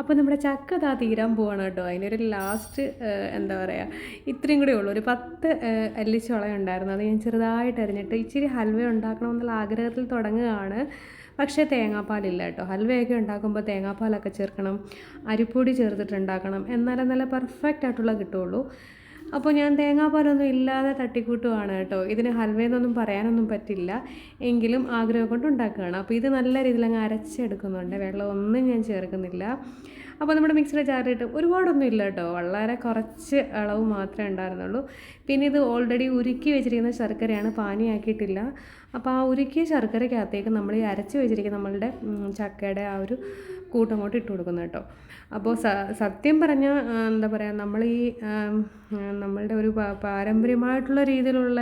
അപ്പോൾ നമ്മുടെ ചക്ക താ തീരാൻ പോവാണ് കേട്ടോ. അതിനൊരു ലാസ്റ്റ് എന്താ പറയുക ഇത്രയും കൂടെ ഉള്ളൂ. ഒരു പത്ത് അല്ലിച്ചോളം ഉണ്ടായിരുന്നു. അത് ഞാൻ ചെറുതായിട്ട് അരിഞ്ഞിട്ട് ഇച്ചിരി ഹൽവ ഉണ്ടാക്കണമെന്നുള്ള ആഗ്രഹത്തിൽ തുടങ്ങുകയാണ്. പക്ഷേ തേങ്ങാപ്പാലില്ല കേട്ടോ. ഹൽവയൊക്കെ ഉണ്ടാക്കുമ്പോൾ തേങ്ങാപ്പാലൊക്കെ ചേർക്കണം അരിപ്പൊടി ചേർത്തിട്ടുണ്ടാക്കണം എന്നാലേ നല്ല പെർഫെക്റ്റ് ആയിട്ടുള്ള കിട്ടുള്ളൂ അപ്പോൾ ഞാൻ തേങ്ങാപ്പാലൊന്നും ഇല്ലാതെ തട്ടിക്കൂട്ടുവാണ് കേട്ടോ. ഇതിന് ഹൽവയെന്നൊന്നും പറയാനൊന്നും പറ്റില്ല. എങ്കിലും ആഗ്രഹം കൊണ്ട് ഉണ്ടാക്കുകയാണ്. അപ്പോൾ ഇത് നല്ല രീതിയിൽ അങ്ങ് അരച്ചെടുക്കുന്നുണ്ട്. വെള്ളമൊന്നും ഞാൻ ചേർക്കുന്നില്ല. അപ്പോൾ നമ്മുടെ മിക്സിയുടെ ജാറിട്ട് ഒരുപാടൊന്നും ഇല്ല കേട്ടോ. വളരെ കുറച്ച് അളവ് മാത്രമേ ഉണ്ടായിരുന്നുള്ളൂ. പിന്നെ ഇത് ഓൾറെഡി ഉരുക്കി വെച്ചിരിക്കുന്ന ശർക്കരയാണ്. പാനിയാക്കിയിട്ടില്ല. അപ്പോൾ ആ ഉരുക്കിയ ശർക്കരയ്ക്കകത്തേക്ക് നമ്മൾ ഈ അരച്ച് വെച്ചിരിക്കുന്ന നമ്മളുടെ ചക്കയുടെ ആ ഒരു കൂട്ടങ്ങോട്ട് ഇട്ട് കൊടുക്കുന്നത് കേട്ടോ. അപ്പോൾ സത്യം പറഞ്ഞാൽ എന്താ പറയുക നമ്മൾ ഈ നമ്മളുടെ ഒരു പാരമ്പര്യമായിട്ടുള്ള രീതിയിലുള്ള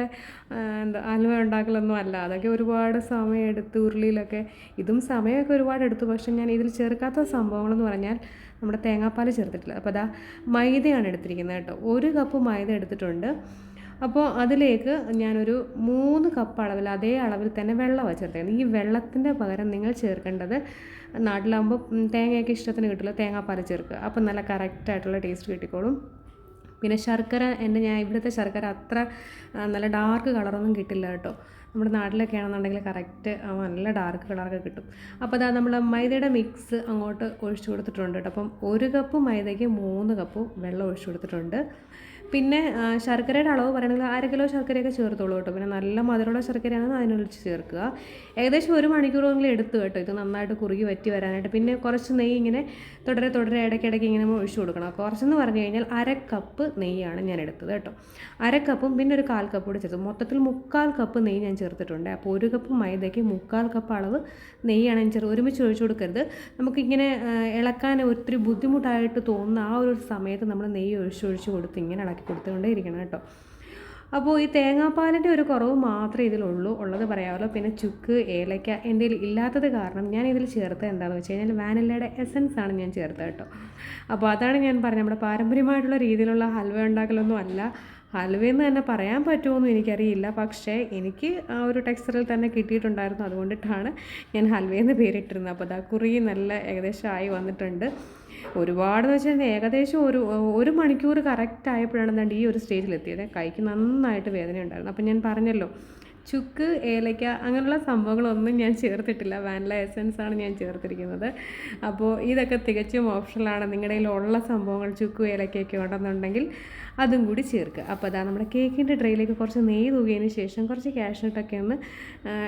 എന്താ അലുവ ഉണ്ടാക്കലൊന്നും അല്ല. അതൊക്കെ ഒരുപാട് സമയം എടുത്ത് ഉരുളിയിലൊക്കെ ഇതും സമയമൊക്കെ ഒരുപാട് എടുത്തു. പക്ഷെ ഞാൻ ഇതിൽ ചേർക്കാത്ത സംഭവങ്ങളെന്ന് പറഞ്ഞാൽ നമ്മുടെ തേങ്ങാപ്പാൽ ചേർത്തിട്ടില്ല. അപ്പോൾ അതാ മൈദയാണ് എടുത്തിരിക്കുന്നത് കേട്ടോ. ഒരു കപ്പ് മൈദ എടുത്തിട്ടുണ്ട്. അപ്പോൾ അതിലേക്ക് ഞാനൊരു മൂന്ന് കപ്പ് അളവിൽ അതേ അളവിൽ തന്നെ വെള്ളമാണ് ചേർത്തേക്കുന്നത് ഈ വെള്ളത്തിന്റെ പകരം നിങ്ങൾ ചേർക്കേണ്ടത് നാട്ടിലാകുമ്പോൾ തേങ്ങയൊക്കെ ഇഷ്ടത്തിന് കിട്ടില്ല തേങ്ങാപ്പാൽ ചേർക്കുക. അപ്പോൾ നല്ല കറക്റ്റായിട്ടുള്ള ടേസ്റ്റ് കിട്ടിക്കോളും. പിന്നെ ശർക്കര എന്റെ ഞാൻ ഇവിടുത്തെ ശർക്കര അത്ര നല്ല ഡാർക്ക് കളറൊന്നും കിട്ടില്ല കേട്ടോ. നമ്മുടെ നാട്ടിലൊക്കെ ആണെന്നുണ്ടെങ്കിൽ കറക്റ്റ് നല്ല ഡാർക്ക് കളറൊക്കെ കിട്ടും. അപ്പോൾ അതാ നമ്മൾ മൈദയുടെ മിക്സ് അങ്ങോട്ട് ഒഴിച്ചു കൊടുത്തിട്ടുണ്ട് കേട്ടോ. അപ്പം ഒരു കപ്പ് മൈദയ്ക്ക് മൂന്ന് കപ്പ് വെള്ളം ഒഴിച്ചു കൊടുത്തിട്ടുണ്ട്. പിന്നെ ശർക്കരയുടെ അളവ് പറയുകയാണെങ്കിൽ അര കിലോ ശർക്കരയൊക്കെ ചേർത്തോളൂ കേട്ടോ. പിന്നെ നല്ല മധുരമുള്ള ശർക്കരയാണെങ്കിൽ അതിനൊഴിച്ച് ചേർക്കുക. ഏകദേശം ഒരു മണിക്കൂറെങ്കിലും എടുത്തു കേട്ടോ. ഇത് നന്നായിട്ട് കുറുകി വറ്റി വരാനായിട്ട്. പിന്നെ കുറച്ച് നെയ്യ് ഇങ്ങനെ തുടരെ തുടരെ ഇടയ്ക്കിടയ്ക്ക് ഇങ്ങനെ ഒഴിച്ചു കൊടുക്കണം. കുറച്ചെന്ന് പറഞ്ഞു കഴിഞ്ഞാൽ അര കപ്പ് നെയ്യാണ് ഞാൻ എടുത്തത് കേട്ടോ. അര കപ്പും പിന്നെ ഒരു കാൽ കപ്പ് കൂടി ചേർത്തു. മൊത്തത്തിൽ മുക്കാൽ കപ്പ് നെയ്യ് ഞാൻ ചേർത്തിട്ടുണ്ട്. അപ്പോൾ ഒരു കപ്പ് മൈദയ്ക്ക് മുക്കാൽ കപ്പ് അളവ് നെയ്യാണ് ഞാൻ ചേർത്ത്. ഒരുമിച്ച് ഒഴിച്ചു കൊടുക്കരുത്. നമുക്കിങ്ങനെ ഇളക്കാൻ ഒത്തിരി ബുദ്ധിമുട്ടായിട്ട് തോന്നുന്ന ആ ഒരു സമയത്ത് നമ്മൾ നെയ്യ് ഒഴിച്ചൊഴിച്ച് കൊടുത്ത് ഇങ്ങനെ ഇളക്കി കൊടുത്തുകൊണ്ടേ ഇരിക്കണം കേട്ടോ. അപ്പോൾ ഈ തേങ്ങാപ്പാലിന്റെ ഒരു കുറവ് മാത്രമേ ഇതിലുള്ളൂ ഉള്ളത് പറയാമല്ലോ. പിന്നെ ചുക്ക് ഏലയ്ക്ക എന്റെ ഇല്ലാത്തത് കാരണം ഞാൻ ഇതിൽ ചേർത്തത് എന്താണെന്ന് വെച്ച് കഴിഞ്ഞാൽ വാനിലയുടെ എസൻസ് ആണ് ഞാൻ ചേർത്തത് കേട്ടോ. അപ്പോൾ അതാണ് ഞാൻ പറഞ്ഞത്. നമ്മുടെ പാരമ്പര്യമായിട്ടുള്ള രീതിയിലുള്ള ഹൽവ ഉണ്ടാക്കലൊന്നും അല്ല. ഹൽവയെന്ന് തന്നെ പറയാൻ പറ്റുമോയെന്നും എനിക്കറിയില്ല. പക്ഷേ എനിക്ക് ആ ഒരു ടെക്സ്റ്ററിൽ തന്നെ കിട്ടിയിട്ടുണ്ടായിരുന്നു. അതുകൊണ്ടിട്ടാണ് ഞാൻ ഹൽവയെന്ന് പേരിട്ടിരുന്നത്. അപ്പോൾ അതാ കുറി നല്ല ഏകദേശം ആയി വന്നിട്ടുണ്ട്. ഒരുപാടെന്ന് വെച്ചാൽ ഏകദേശം ഒരു ഒരു മണിക്കൂർ കറക്റ്റ് ആയപ്പോഴാണ് എന്താണ്ട് ഈ ഒരു സ്റ്റേജിലെത്തിയത് കൈക്ക് നന്നായിട്ട് വേദന ഉണ്ടായിരുന്നു അപ്പം ഞാൻ പറഞ്ഞല്ലോ ചുക്ക് ഏലയ്ക്ക അങ്ങനെയുള്ള സംഭവങ്ങളൊന്നും ഞാൻ ചേർത്തിട്ടില്ല. വാനില എസൻസ് ആണ് ഞാൻ ചേർത്തിരിക്കുന്നത്. അപ്പോൾ ഇതൊക്കെ തികച്ചും ഓപ്ഷണലാണ് നിങ്ങളുടെ കയ്യിലുള്ള സംഭവങ്ങൾ ചുക്ക് ഏലയ്ക്കൊക്കെ ഉണ്ടെന്നുണ്ടെങ്കിൽ അതും കൂടി ചേർക്കുക. അപ്പോൾ അതാ നമ്മുടെ കേക്കിന്റെ ട്രേയിലേക്ക് കുറച്ച് നെയ്യ് തൂകിയതിന് ശേഷം കുറച്ച് ക്യാഷ്നട്ടൊക്കെ ഒന്ന്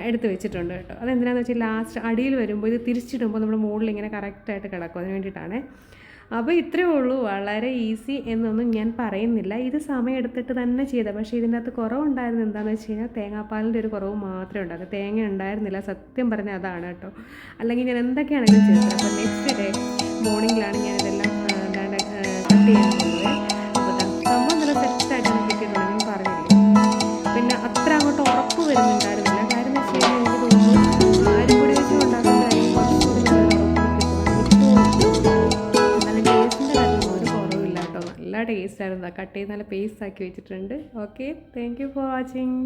എടുത്ത് വെച്ചിട്ടുണ്ട് കേട്ടോ. അതെന്തിനാണെന്ന് വെച്ചാൽ ലാസ്റ്റ് അടിയിൽ വരുമ്പോൾ ഇത് തിരിച്ചിടുമ്പോൾ നമ്മുടെ മുകളിൽ ഇങ്ങനെ കറക്റ്റായിട്ട് കിടക്കും. അതിന് വേണ്ടിയിട്ടാണ്. അപ്പോൾ ഇത്രയേ ഉള്ളൂ. വളരെ ഈസി എന്നൊന്നും ഞാൻ പറയുന്നില്ല. ഇത് സമയം എടുത്തിട്ട് തന്നെ ചെയ്ത പക്ഷേ ഇതിന്റെ അകത്ത് കുറവുണ്ടായിരുന്നു എന്താണെന്ന് വെച്ച് കഴിഞ്ഞാൽ തേങ്ങാപ്പാലിന്റെ ഒരു കുറവ് മാത്രമേ ഉണ്ടായിരുന്നു തേങ്ങ ഉണ്ടായിരുന്നില്ല. സത്യം പറഞ്ഞാൽ അതാണ് കേട്ടോ. അല്ലെങ്കിൽ ഞാൻ എന്തൊക്കെയാണെങ്കിലും ചെയ്തത് അപ്പോൾ നെക്സ്റ്റ് ഡേ മോർണിംഗിലാണ് ഞാൻ ഇതെല്ലാം കട്ട് ചെയ്യാൻ പോകുന്നത്. നല്ല ടേസ്റ്റ് ആയിരുന്നു. കട്ട് ചെയ്ത് നല്ല പേസ്റ്റ് ആക്കി വെച്ചിട്ടുണ്ട്. Okay thank you for watching